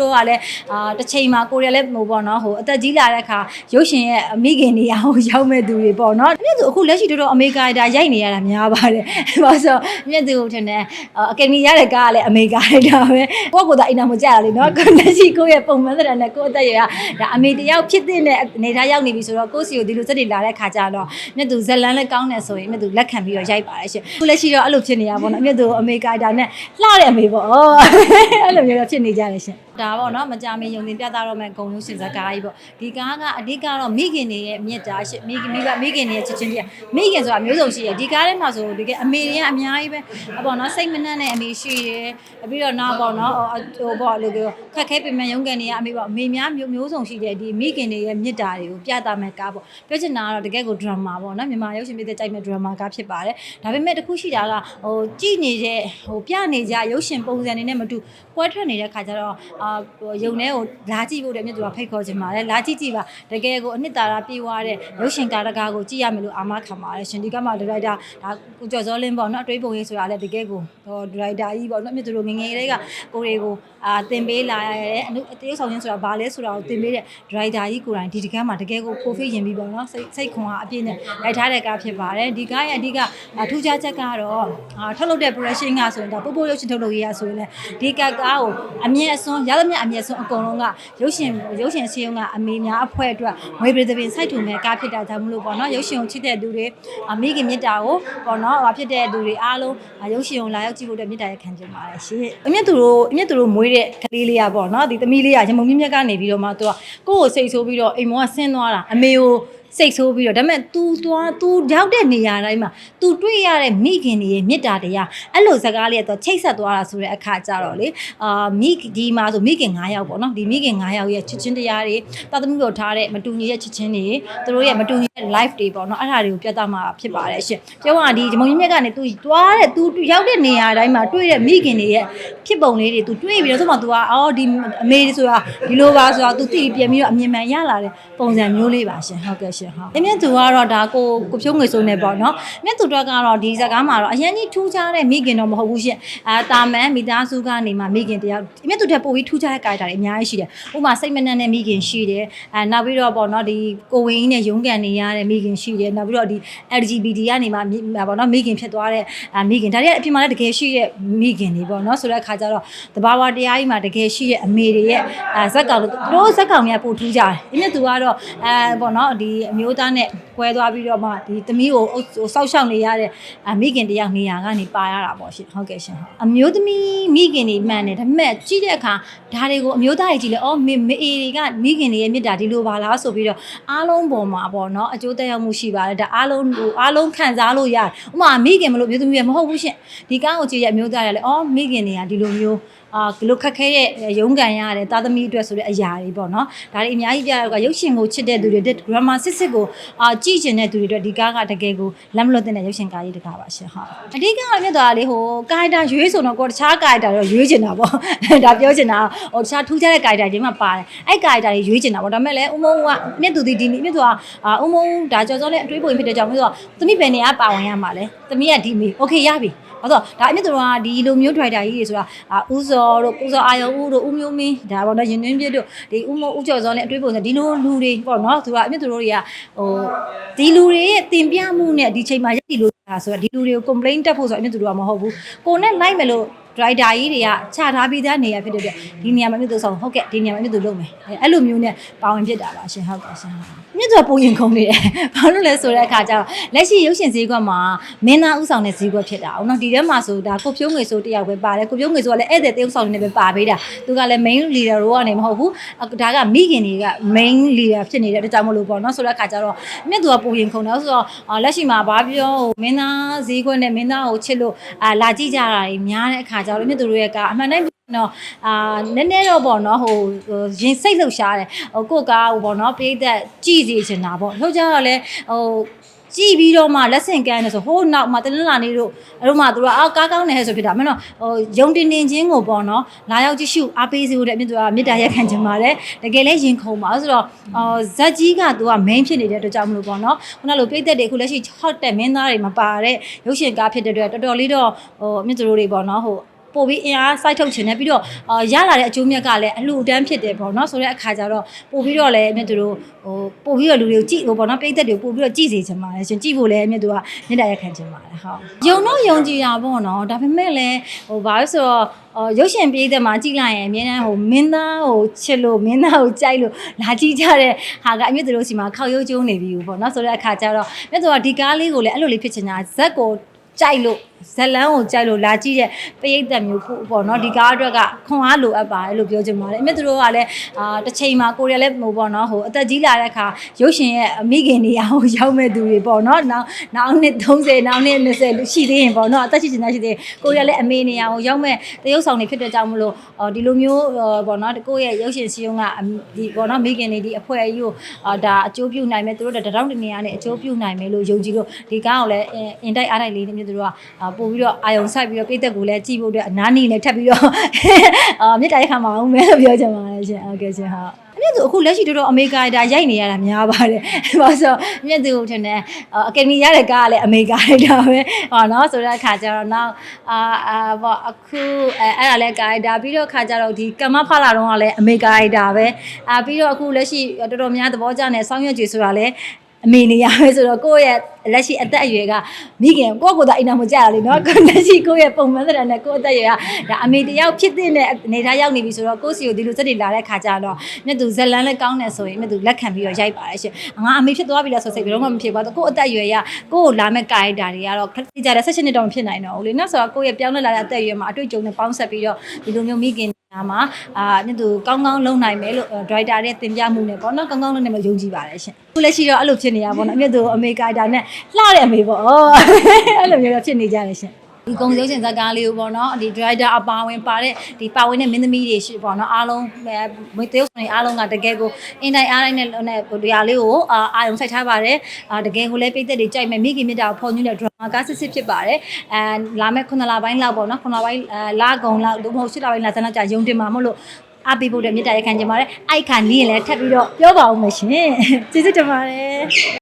တို့ကလည်းအာတစ်ချိန်မှာကိုရီးယားလည်းဟိုပေါ့နော်ဟိုအသက်ကြီးလာတဲ့အခါရုပ်ရှင်ရဲ့အမိခင်နေရာကိုရောက်မဲ့သူတွေပေါ့နော်မြင့်သူအခုလက်ရှိတော်တော်အမေရိကန်ဒါရိုက်နေရတာများပါတယ်ဘာလို့ဆိုမြင့်သူထင်တယ်အကယ်ဒမီရတဲ့ကားကလည်းအမေရိကန်ရိုက်တာပဲကိုယ့်ကိုယ်သာအိမ်တော်မကြရလေနော်ကိုလက်ရှိကိုယ့်ရဲ့ပုံမှန်သဏ္ဍာန်နဲ့ကိုယ့်အသက်အရွယ်ကဒါအမေတယောက်ဖြစ်တဲ့အနေထားရောက်နေပြီဆိုတော့ကိုယ့်စီကိုဒီလိုစက်တွေလာတဲ့ခါကျတော့မြင့်သူဇလန်းလည်းကောင်းတယ်ဆိုရင်မြင့်သူလက်ခံပြီးတော့ရိုက်ပါတယ်ရှင်အခုလက်ရှိတော့အဲ့လိုဖြစ်နေရပါတော့မြင့်သူအမေရိကန်ဒါနဲ့လှတဲ့အမေပေါ့ဩအဲ့လိုမျိုးတော့ဖြစ်နေကြတယ်ရှင် ဒါပေါ့နော်မကြမီယုံတင်ပြသတော့မဲ့ဂုံလုံးရှင်စကားကြီးပေါ့ဒီကားကအဓိကတော့မိခင်တွေရဲ့မြစ်တာရှင်မိခင်မိဘမိခင်တွေရဲ့ချစ်ချင်းတွေကမိခင်ဆိုတာမျိုးစုံရှိတယ်ဒီကားထဲမှာဆိုတကယ်အမေတွေကအများကြီးပဲအပေါ့နော်စိတ်မနှံ့တဲ့အမေရှိတယ်ပြီးတော့နောက်ပေါ့နော်ဟိုပေါ့လို့ပြောခက်ခဲပြင်မဲ့ရုံးကန်တွေကအမေပေါ့အမေများမျိုးမျိုးစုံရှိတယ်ဒီမိခင်တွေရဲ့မြစ်တာတွေကိုပြသမဲ့ကားပေါ့ပြောချင်တာကတော့တကယ်ကို drama ပေါ့နော်မြန်မာရုပ်ရှင်ပြည်သက်ကြိုက်မဲ့ drama ကားဖြစ်ပါတယ်ဒါပေမဲ့တခုရှိတာကဟိုကြည်နေတဲ့ဟိုပြနေကြရုပ်ရှင်ပုံစံတွေနဲ့မတူကွဲထွက်နေတဲ့ခါကျတော့အာဟိုရုံထဲကိုလာကြည့်ဖို့တည်းမြတ်သူကဖိတ်ခေါ်ချင်ပါတယ်လာကြည့်ကြည့်ပါတကယ်ကိုအနှစ်သာရပြေးသွားတဲ့ရုပ်ရှင်ကားတကားကိုကြည့်ရမယ်လို့အာမခံပါတယ်ရှင်ဒီကမှဒရိုက်တာဒါကိုကျော်စောလင်းပေါ့နော်အတွေးပုံရေးဆိုတာလည်းတကယ်ကိုဟိုဒရိုက်တာကြီးပေါ့နော်မြတ်သူတို့ငငယ်လေးကကိုတွေကိုအာတင်ပေးလာရတဲ့အနုတရုပ်ဆောင်ခြင်းဆိုတာဘာလဲဆိုတာကိုတင်ပေးတဲ့ဒရိုက်တာကြီးကိုယ်တိုင်ဒီဒီကမှတကယ်ကိုကိုဖိရင်ပြီးပေါ့နော်စိတ်စိတ်ခွန်အားအပြည့်နဲ့ရိုက်ထားတဲ့ကားဖြစ်ပါတယ်ဒီကားရဲ့အဓိကထူးခြားချက်ကတော့အာထုတ်လုပ်တဲ့ production ကဆိုရင်ဒါပို့ပို့ရုပ်ရှင်ထုတ်လုပ်ရေးရဆိုရင်လည်းဒီကကားကိုအမြင့်အစွန်းရသမျှအမြင့်အစွန်းအကုန်လုံးကရုပ်ရှင်ရုပ်ရှင်စီယုံကအမေများအဖွဲ့အတွက်ဝေပြည်သပင်စိုက်ထူမဲ့ကားဖြစ်တာကြောင့်မလို့ပေါ့နော်ရုပ်ရှင်ကိုချစ်တဲ့သူတွေအမိခင်မြတ်တာကိုပေါ့နော်ဟာဖြစ်တဲ့သူတွေအားလုံးရုပ်ရှင်ကိုလာရောက်ကြည့်ဖို့အတွက်မြတ်တာရခံချင်ပါတယ်ရှင်အမြတ်သူတို့အမြတ်သူတို့မွေးတဲ့ကလေးလေးอ่ะပေါ့နော်ဒီသမီးလေးอ่ะရမုံမြင့်မြတ်ကနေပြီးတော့မှသူကကိုယ့်ကိုစိတ်ဆိုးပြီးတော့အိမ်မောကဆင်းသွားတာအမေကို စိတ်ဆိုးပြီးတော့ဒါပေမဲ့ तू သွား तू ရောက်တဲ့နေရာတိုင်းမှာ तू တွေ့ရတဲ့မိခင်တွေရဲ့မေတ္တာတရားအဲ့လိုစကားလေးကတော့ချိတ်ဆက်သွားတာဆိုတဲ့အခါကြတော့လေအာမိဒီမှာဆိုမိခင်9ယောက်ပေါ့နော်ဒီမိခင်9ယောက်ရဲ့ချစ်ချင်းတရားတွေတာသမီတို့ထားတဲ့မတူညီတဲ့ချစ်ချင်းတွေသူတို့ရဲ့မတူညီတဲ့ life တွေပေါ့နော်အဲ့ဒါတွေကိုပြသမှာဖြစ်ပါတယ်ရှင်ပြောရဒီမုံကြီးမြက်ကနေ तू သွားတဲ့ तू ရောက်တဲ့နေရာတိုင်းမှာတွေ့တဲ့မိခင်တွေရဲ့ဖြစ်ပုံလေးတွေ तू တွေ့ပြီးတော့ဆိုမှ तू ကအော်ဒီအမေဆိုတာဒီလိုပါဆိုတာ तू သိပြန်ပြီးတော့အမြင်မှန်ရလာတဲ့ပုံစံမျိုးလေးပါရှင်ဟုတ်ကဲ့ ရှင်ဟုတ်အမြင့်သူကတော့ဒါကိုကိုဖြုံးငွေစုံနေပေါ့နော်မြင့်သူတော့ကတော့ဒီစကားမှာတော့အရင်ကြီးထူးခြားတဲ့မိခင်တော့မဟုတ်ဘူးရှင်အာတာမန်မိသားစုကနေမှမိခင်တယောက်အမြင့်သူတက်ပို့ပြီးထူးခြားတဲ့ကာရက်တာတွေအများကြီးရှိတယ်ဥပမာစိတ်မနှံ့တဲ့မိခင်ရှိတယ်အဲနောက်ပြီးတော့ပေါ့နော်ဒီကိုဝင်းကြီးနဲ့ရုန်းကန်နေရတဲ့မိခင်ရှိတယ်နောက်ပြီးတော့ဒီ LGBT ကနေမှပေါ့နော်မိခင်ဖြစ်သွားတဲ့အာမိခင်ဒါတွေအပြင်မှာလည်းတကယ်ရှိတဲ့မိခင်တွေပေါ့နော်ဆိုတဲ့အခါကျတော့တဘာဝတရားကြီးမှာတကယ်ရှိတဲ့အမေတွေရဲ့အာဇက်ကောင်တို့ဇက်ကောင်တွေကပို့ထူးကြတယ်အမြင့်သူကတော့အဲပေါ့နော်ဒီအမျိုးသားနဲ့ကွဲသွားပြီးတော့မှဒီသမီးကိုဟိုစောက်ရှောက်နေရတဲ့အမိခင်တယောက်နေရာကနေပါရတာပေါ့ရှင်ဟုတ်ကဲ့ရှင်အမျိုးသမီးမိခင်တွေမှန်တယ်ဒါပေမဲ့ကြည့်တဲ့အခါဒါတွေကိုအမျိုးသားတွေကြည့်လဲအော်မေမေအေတွေကမိခင်တွေရဲ့မြစ်တာဒီလိုပါလားဆိုပြီးတော့အားလုံးပေါ်မှာပေါ့နော်အကျိုးသက်ရောက်မှုရှိပါတယ်ဒါအားလုံးဟိုအားလုံးခံစားလို့ရတယ်ဥပမာမိခင်မလို့မျိုးသမီးရမဟုတ်ဘူးရှင်ဒီကားကိုကြည့်ရအမျိုးသားတွေလည်းအော်မိခင်တွေကဒီလိုမျိုးအာဒီလိုခက်ခဲရဲ့ရုန်းကန်ရတယ်သားသမီးအတွက်ဆိုတဲ့အရာတွေပေါ့နော်ဒါတွေအများကြီးပြရတော့ရုပ်ရှင်ကိုချစ်တဲ့သူတွေ drama စစ်စစ်ကိုအာကြည့်ကျင်တဲ့သူတွေအတွက်ဒီကားကတကယ်ကိုလက်မလွတ်တဲ့ရုပ်ရှင်ကားကြီးတကားပါရှင်ဟုတ်အဓိကတော့မြတ်သွားလေဟိုကာရီတာရွေးဆိုတော့ကိုတခြားကာရီတာတော့ရွေးကျင်တာပေါ့ဒါပြောချင်တာဟိုတခြားထူးခြားတဲ့ကာရီတာချင်းမှပါတယ်အဲ့ကာရီတာတွေရွေးကျင်တာပေါ့ဒါပေမဲ့လည်းဥမုံကမြတ်သူဒီဒီမြတ်သွားအာဥမုံဒါကြော်စောလည်းအတွေးပုံဖြစ်တဲ့ကြောင့်မြတ်သွားသမီးဘယ်နေရာပါဝင်ရမှာလဲသမီးကဒီမီโอเคရပြီ အဲ့တော့ဒါအမြင့်သူတို့ကဒီလိုမျိုး driver ကြီးတွေဆိုတာအာဥစောတို့ဥစောအာယုံဦးတို့ဦးမျိုးမင်းဒါပေါ့နော်ရင်သွင်းပြတို့ဒီဦးမဦးကျော်စောနဲ့အတွေ့အပုံဆိုဒီလိုလူတွေပေါ့နော်သူကအမြင့်သူတို့တွေကဟိုဒီလူတွေရဲ့တင်ပြမှုနဲ့ဒီချိန်မှာရက်တီလို့တာဆိုတော့ဒီလူတွေကို complaint တက်ဖို့ဆိုအမြင့်သူတို့ကမဟုတ်ဘူးကိုနဲ့လိုက်မယ်လို့ driver ကြီးတွေကခြာထားပြီးသားနေရဖြစ်တဲ့အတွက်ဒီနေရာမှာမြင့်သူဆောင်ဟုတ်ကဲ့ဒီနေရာမှာမြင့်သူလုပ်မယ်အဲ့လိုမျိုးနဲ့ပါဝင်ဖြစ်တာပါရှင်ဟုတ်ကဲ့ရှင်မြင့်သူကပုံရင်ခုံနေတယ်ဘာလို့လဲဆိုတဲ့အခါကျတော့လက်ရှိရုပ်ရှင်ဈေးကွက်မှာမင်းသားဥဆောင်တဲ့ဈေးကွက်ဖြစ်တာအောင်နော်ဒီထဲမှာဆိုဒါကိုဖြိုးငွေဆိုတယောက်ပဲပါတယ်ကိုဖြိုးငွေဆိုကလည်းဧည့်သည်တေးဥဆောင်နေပဲပါပေးတာသူကလည်း main leader ရောကနေမဟုတ်ဘူးဒါကမိခင်တွေက main leader ဖြစ်နေတဲ့အတွက်ကြောင့်မလို့ပေါ့နော်ဆိုတဲ့အခါကျတော့မြင့်သူကပုံရင်ခုံတယ်ဆိုတော့လက်ရှိမှာဘာပြောမင်းသားဈေးကွက်နဲ့မင်းသားကိုချစ်လို့အာလာကြည့်ကြတာကြီးများတဲ့အခါကျတော့မြင့်သူတို့ရဲ့ကအမှန်တိုင်းနော်အာနည်းနည်းတော့ပေါ့နော်ဟိုရင်စိတ်လှုပ်ရှားတယ်ဟိုကိုကားဟိုပေါ့နော်ပိတ်သက်ကြည်စီချင်တာပေါ့လှုပ်ကြတော့လဲဟိုကြည့်ပြီးတော့မှလက်ဆင့်ကမ်းနေဆိုဟိုးနောက်မှတနင်္လာနေ့တို့အဲ့တော့မှသူတို့အော်ကားကောင်းနေဟဲ့ဆိုဖြစ်တာမင်းတို့ဟိုယုံတင်တင်ချင်းကိုပေါ့နော်လာရောက်ကြည့်ရှုအားပေးစီဖို့တဲ့မြစ်သူကမေတ္တာရက်ခံချင်ပါတယ်တကယ်လဲရင်ခုန်ပါဆိုတော့အော်ဇက်ကြီးကသူက main ဖြစ်နေတဲ့အတွက်ကြောင့်မလို့ပေါ့နော်ခုနလိုပိတ်သက်တွေအခုလက်ရှိဟော့တဲ့မင်းသားတွေမပါတဲ့ရုပ်ရှင်ကားဖြစ်တဲ့အတွက်တော်တော်လေးတော့ဟိုမြစ်သူတို့တွေပေါ့နော်ဟို ပို့ပြီးအင်အားစိုက်ထုတ်ချင်တယ်ပြီးတော့အာရလာတဲ့အကျိုးမြတ်ကလည်းအလှူဒန်းဖြစ်တယ်ပေါ့နော်ဆိုတဲ့အခါကျတော့ပို့ပြီးတော့လည်းမြတ်သူတို့ဟိုပို့ပြီးတော့လူတွေကိုကြည့်ဟိုပေါ့နော်ပိတ်သက်တွေကိုပို့ပြီးတော့ကြည့်စေချင်ပါတယ်ရှင်ကြည့်ဖို့လည်းမြတ်သူကမြတ်တာရက်ခံချင်ပါတယ်ဟုတ်ယုံတော့ယုံကြည်တာပေါ့နော်ဒါပေမဲ့လည်းဟိုဘာလို့ဆိုတော့အော်ရုပ်ရှင်ပြေးတဲ့မှာကြည့်လိုက်ရင်အများအားဟိုမင်းသားဟိုချစ်လို့မင်းသားကိုကြိုက်လို့လာကြည့်ကြတဲ့ဟာကအမြင့်သူတို့စီမှာခောက်ရုပ်ကျုံးနေပြီပေါ့နော်ဆိုတဲ့အခါကျတော့မြတ်သူကဒီကားလေးကိုလည်းအဲ့လိုလေးဖြစ်ချင်တာဇက်ကိုကြိုက်လို့ဇက်လန်းကိုကြိုက်လို့လာကြည့်တဲ့ပရိသတ်မျိုးပို့ပေါ့နော်ဒီကားအတွက်ကခွန်အားလိုအပ်ပါတယ်လို့ပြောချင်ပါတယ်အမြင့်သူတို့ကလည်းအာတစ်ချိန်မှာကိုရီးယားလည်းဟိုပေါ့နော်ဟိုအသက်ကြီးလာတဲ့အခါရုပ်ရှင်ရဲ့အမိခင်နေရာကိုရောက်မဲ့သူတွေပေါ့နော်နောက်နောက်နှစ်30နောက်နှစ်20လို့ရှိသေးရင်ပေါ့နော်အသက်ရှိချင်တာရှိသေးရင်ကိုရီးယားလည်းအမေနေရာကိုရောက်မဲ့တရုပ်ဆောင်တွေဖြစ်တဲ့ကြောင့်မလို့အော်ဒီလိုမျိုးအော်ပေါ့နော်ကိုယ့်ရဲ့ရုပ်ရှင်စီယုံကအမဒီပေါ့နော်မိခင်တွေဒီအဖွဲ့အကြီးကိုအာဒါအကျိုးပြုနိုင်မယ်သူတို့တတောင်းတနေရာနဲ့အကျိုးပြုနိုင်မယ်လို့ယုံကြည်လို့ဒီကားကိုလည်းအင်တိုက်အားတိုက်လေးနဲ့မျိုးသူတို့ကအာပို့ပြီးတော့အာယုံဆိုင်ပြီးတော့ပြည်သက်ကိုလည်းကြည့်ဖို့အတွက်အနားနီနဲ့ထပ်ပြီးတော့အာမြစ်တိုင်ခါမအောင်မယ်လို့ပြောချင်ပါတယ်ရှင်ဟုတ်ကဲ့ရှင်ဟုတ်အမြင့်သူအခုလက်ရှိတော်တော်အမေရိကန်ဒါရိုက်နေရတာများပါတယ်။ဘာလို့ဆိုအမြင့်သူထင်တယ်အကယ်ဒမီရတဲ့ကားကလည်းအမေရိကန်ရိုက်တာပဲ။ဟောနော်ဆိုတဲ့အခါကျတော့နောက်အာအာပေါ့အခုအဲအဲ့ဒါလည်းကားရိုက်တာပြီးတော့အခါကျတော့ဒီကမ္မဖလာတော့ကလည်းအမေရိကန်ရိုက်တာပဲ။အာပြီးတော့အခုလက်ရှိတော်တော်များသဘောကျနေဆောင်းရွက်ကြွေဆိုတာလည်း အမေနေရပဲဆိုတော့ကိုယ့်ရဲ့လက်ရှိအသက်အရွယ်ကမိခင်ကိုယ့်ကိုယ်သာအိမ်တော်မကြရလေနော်ကိုယ်လက်ရှိကိုယ့်ရဲ့ပုံမှန်သက်တမ်းနဲ့ကိုယ့်အသက်အရွယ်ကဒါအမေတယောက်ဖြစ်တဲ့အနေထားရောက်နေပြီဆိုတော့ကိုယ့်စီကိုဒီလိုစက်တွေလာတဲ့ခါကျတော့မြတ်သူဇလန်းလည်းကောင်းတယ်ဆိုရင်မြတ်သူလက်ခံပြီးတော့ရိုက်ပါတယ်ရှင်ငါအမေဖြစ်သွားပြီလားဆိုစိတ်ဘယ်တော့မှမဖြစ်ပါဘူးကိုယ့်အသက်အရွယ်ကကိုယ့်ကိုလာမဲ့ကာရီတာတွေကတော့ခက်ကြတဲ့16နှစ်တောင်ဖြစ်နိုင်တော့ဘူးလေနော်ဆိုတော့ကိုယ့်ရဲ့ပြောင်းလဲလာတဲ့အသက်အရွယ်မှာအတွေ့အကြုံနဲ့ပေါင်းဆက်ပြီးတော့ဒီလိုမျိုးမိခင် နာမှာအာမြတ်သူကောင်းကောင်းလုပ်နိုင်မယ်လို့ဒရိုက်တာရဲ့တင်ပြမှုနဲ့ပေါ့နော်ကောင်းကောင်းလုပ်နိုင်မယ်ယုံကြည်ပါတယ်ရှင်အခုလက်ရှိတော့အဲ့လိုဖြစ်နေရပါတော့အမြတ်သူအမေကာတာနဲ့လှတဲ့အမေပေါ့ဩအဲ့လိုမျိုးတော့ဖြစ်နေကြတယ်ရှင် ဒီကုံရုပ်ရှင်ဇာတ်ကားလေးကိုပေါ့နော်ဒီ driver အပါဝင်ပါတဲ့ဒီပါဝင်တဲ့မင်းသမီးတွေရှိပေါ့နော်အားလုံးမွေးတရုပ်ဆောင်တွေအားလုံးကတကယ်ကိုအင်တိုင်းအားတိုင်းနဲ့နဲ့ဒီဟာလေးကိုအာအာယုံဆိုင်ထားပါတယ်အာတကယ်ကိုလည်းပိတ်သက်တွေကြိုက်မယ်မိခင်မြတ်တာကိုဖော်ညွှန်းတဲ့ drama ကားစစ်စစ်ဖြစ်ပါတယ်အဲလာမဲ့9လပိုင်းလောက်ပေါ့နော်9လပိုင်းလာကုံလောက်လို့မဟုတ်10လပိုင်းလာစမ်းတော့ကြာယုံတင်မှာမဟုတ်လို့အားပေးဖို့အတွက်မြတ်တာရခံကြပါတယ်အိုက်ခံနေရင်လည်းထပ်ပြီးတော့ပြောပါဦးမယ်ရှင်ကျေးဇူးတင်ပါတယ်